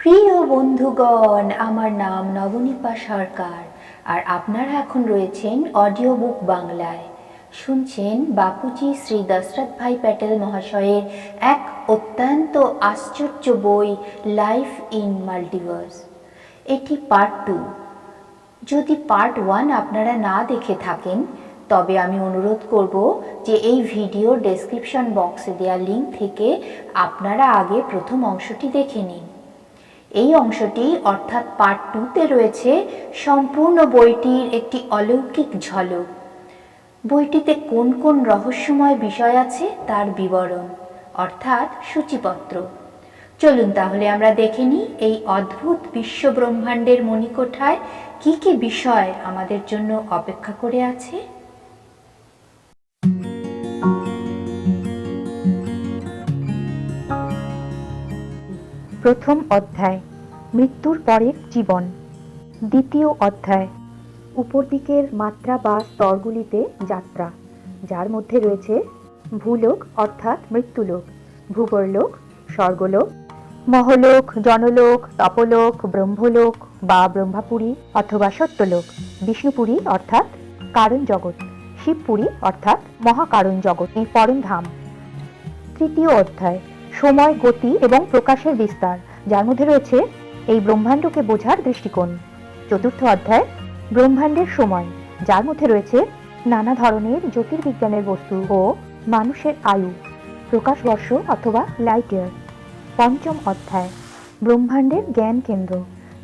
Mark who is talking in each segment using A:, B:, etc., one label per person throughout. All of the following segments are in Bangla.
A: প্রিয় বন্ধুগণ, আমার নাম নবনীপা সরকার আর আপনারা এখন রয়েছেন অডিও বুক বাংলায়। শুনছেন বাপুজি শ্রী দশরথ ভাই প্যাটেল মহাশয়ের এক অত্যন্ত আশ্চর্য বই লাইফ ইন মাল্টিভার্স এটি পার্ট টু যদি পার্ট ওয়ান আপনারা না দেখে থাকেন, তবে আমি অনুরোধ করব যে এই ভিডিও ডেসক্রিপশন বক্সে দেওয়া লিঙ্ক থেকে আপনারা আগে প্রথম অংশটি দেখে নিন। এই অংশটি অর্থাৎ পার্ট টুতে রয়েছে সম্পূর্ণ বইটির একটি অলৌকিক ঝলক। বইটিতে কোন কোন রহস্যময় বিষয় আছে তার বিবরণ, অর্থাৎ সূচিপত্র। চলুন তাহলে আমরা দেখে নিই এই অদ্ভুত বিশ্ব ব্রহ্মাণ্ডের মণিকোঠায় কি কি বিষয় আমাদের জন্য অপেক্ষা করে আছে।
B: প্রথম অধ্যায়, মৃত্যুর পরের জীবন। দ্বিতীয় অধ্যায় উপর দিকের মাত্রা বা স্তরগুলিতে যাত্রা, যার মধ্যে রয়েছে ভূলোক অর্থাৎ মৃত্যুলোক ভূগর্লোক স্বর্গলোক, মহলোক, জনলোক, তপলোক, ব্রহ্মলোক বা ব্রহ্মাপুরী অথবা সত্যলোক, বিষ্ণুপুরী অর্থাৎ কারণ জগৎ, শিবপুরী অর্থাৎ মহাকারণ জগৎ, এই পরম ধাম। তৃতীয় অধ্যায় সময়, গতি এবং প্রকাশের বিস্তার। যার মধ্যে রয়েছে এই ব্রহ্মাণ্ডকে বোঝার দৃষ্টিকোণ। চতুর্থ অধ্যায়, ব্রহ্মাণ্ডের সময়। যার মধ্যে রয়েছে নানা ধরনের জ্যোতির্বিজ্ঞানের বস্তু ও মানুষের আয়ু। প্রকাশ বর্ষ অথবা লাইট ইয়ার। পঞ্চম অধ্যায়, ব্রহ্মাণ্ডের জ্ঞান কেন্দ্র।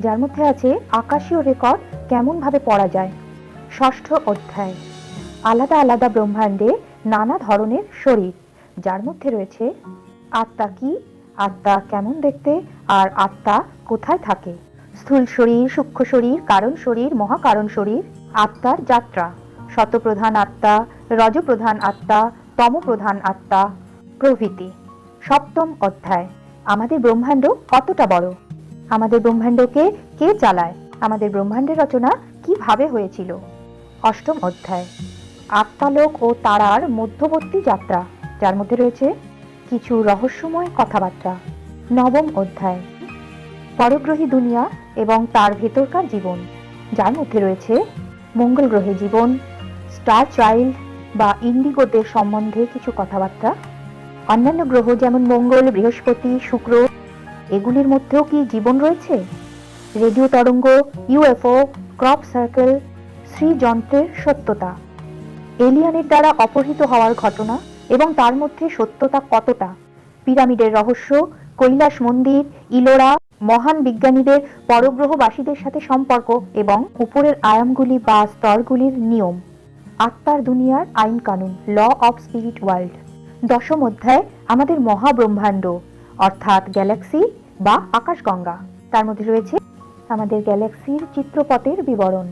B: যার মধ্যে আছে আকাশীয় রেকর্ড কেমনভাবে পড়া যায়। ষষ্ঠ অধ্যায়, আলাদা আলাদা ব্রহ্মাণ্ডে নানা ধরনের শরীর। যার মধ্যে রয়েছে আত্মা কি? আত্মা কেমন দেখতে? আর আত্মা কোথায় থাকে? স্থূল শরীর, সূক্ষ্ম শরীর, কারণ শরীর, মহাকারণ শরীর, আত্মার যাত্রা। শতপ্রধান আত্মা, রজপ্রধান আত্মা, তমপ্রধান আত্মা, প্রভৃতি। সপ্তম অধ্যায়। আমাদের ব্রহ্মাণ্ড কতটা বড়? আমাদের ব্রহ্মাণ্ডকে কে চালায়? আমাদের ব্রহ্মাণ্ডের রচনা কীভাবে হয়েছিল? অষ্টম অধ্যায়। আত্মালোক ও তারার মধ্যবর্তী যাত্রা। যার মধ্যে রয়েছে কিছু রহস্যময় কথাবার্তা। নবম অধ্যায়। পরগ্রহী দুনিয়া এবং তার ভেতরকার জীবন। যার মধ্যে রয়েছে মঙ্গল গ্রহে জীবন, স্টার চাইল্ড বা ইন্ডিগোদের সম্বন্ধে কিছু কথাবার্তা, অন্যান্য গ্রহ যেমন মঙ্গল, বৃহস্পতি, শুক্র, এগুলির মধ্যেও কি জীবন রয়েছে? রেডিও তরঙ্গ, ইউএফও, ক্রপ সার্কেল শ্রীযন্ত্রের সত্যতা। এলিয়ানের দ্বারা অপহৃত হওয়ার ঘটনা এবং তার মধ্যে সত্যতা কতটা? পিরামিডের রহস্য, কৈলাস মন্দির, ইলোরা, মহান বিজ্ঞানীদের পরগ্রহবাসীদের সাথে সম্পর্ক এবং উপরের আয়ামগুলি বা স্তরগুলির নিয়ম। আত্মার দুনিয়ার আইন কানুন, ল অফ স্পিরিট ওয়ার্ল্ড। দশম অধ্যায়, আমাদের মহাব্রহ্মাণ্ড, অর্থাৎ গ্যালাক্সি বা আকাশগঙ্গা। তার মধ্যে রয়েছে আমাদের গ্যালাক্সির চিত্রপটের বিবরণ।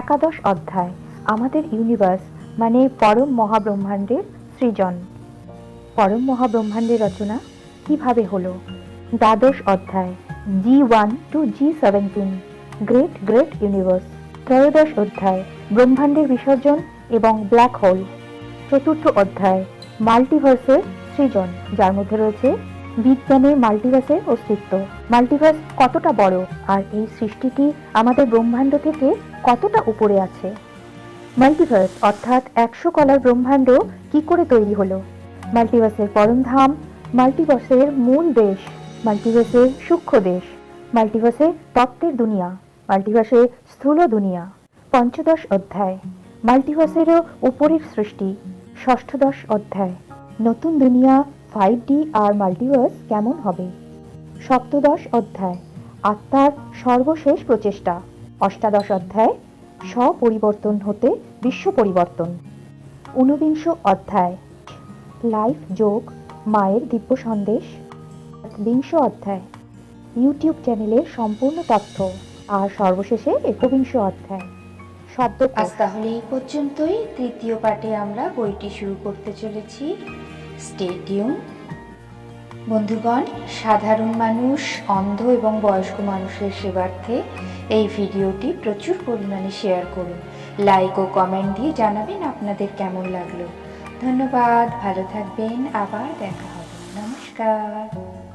B: একাদশ অধ্যায়, আমাদের ইউনিভার্স মানে পরম মহাব্রহ্মাণ্ডের সৃজন। পরম মহাব্রহ্মাণ্ডের রচনা কীভাবে হলো? দ্বাদশ অধ্যায় G one two G seventeen great great universe ত্রয়োদশ অধ্যায়, ব্রহ্মাণ্ডের বিসর্জন এবং ব্ল্যাক হোল চতুর্থ অধ্যায় মাল্টিভার্সের সৃজন, যার মধ্যে রয়েছে বিজ্ঞানে মাল্টিভার্সের অস্তিত্ব। মাল্টিভার্স কতটা বড়? আর এই সৃষ্টিটি আমাদের ব্রহ্মাণ্ড থেকে কতটা উপরে আছে? মাল্টিভার্স, অর্থাৎ একশো কলার ব্রহ্মাণ্ড কি করে তৈরি হলো? মাল্টিভার্সের পরম ধাম, মাল্টিভার্সের মূল দেশ, মাল্টিভার্সের সূক্ষ্ম দেশ, মাল্টিভার্সের তত্ত্বের দুনিয়া, মাল্টিভার্সের স্থূল দুনিয়া। পঞ্চদশ অধ্যায়, মাল্টিভার্সেরও উপরের সৃষ্টি, ষষ্ঠদশ অধ্যায়। নতুন দুনিয়া ফাইভ ডি আর মাল্টিভার্স কেমন হবে? সপ্তদশ অধ্যায়, আত্মার সর্বশেষ প্রচেষ্টা। অষ্টাদশ অধ্যায় স্বপরিবর্তন হতে বিশ্ব পরিবর্তন। ঊনবিংশ অধ্যায়। লাইফ যোগ মায়ের দিব্য সন্দেশ। বিংশ অধ্যায়। ইউটিউব চ্যানেলের সম্পূর্ণ তথ্য। আর সর্বশেষে একবিংশ অধ্যায়। শব্দ
A: আজ তাহলে এই পর্যন্তই। তৃতীয় পাঠে আমরা বইটি শুরু করতে চলেছি। স্টেডিয়াম। বন্ধুগণ, সাধারণ মানুষ, অন্ধ এবং বয়স্ক মানুষের সেবার্থে এই ভিডিওটি প্রচুর পরিমাণে শেয়ার করুন। লাইক ও কমেন্ট দিয়ে জানাবেন আপনাদের কেমন লাগল। ধন্যবাদ, ভালো থাকবেন, আবার দেখা হবে। নমস্কার।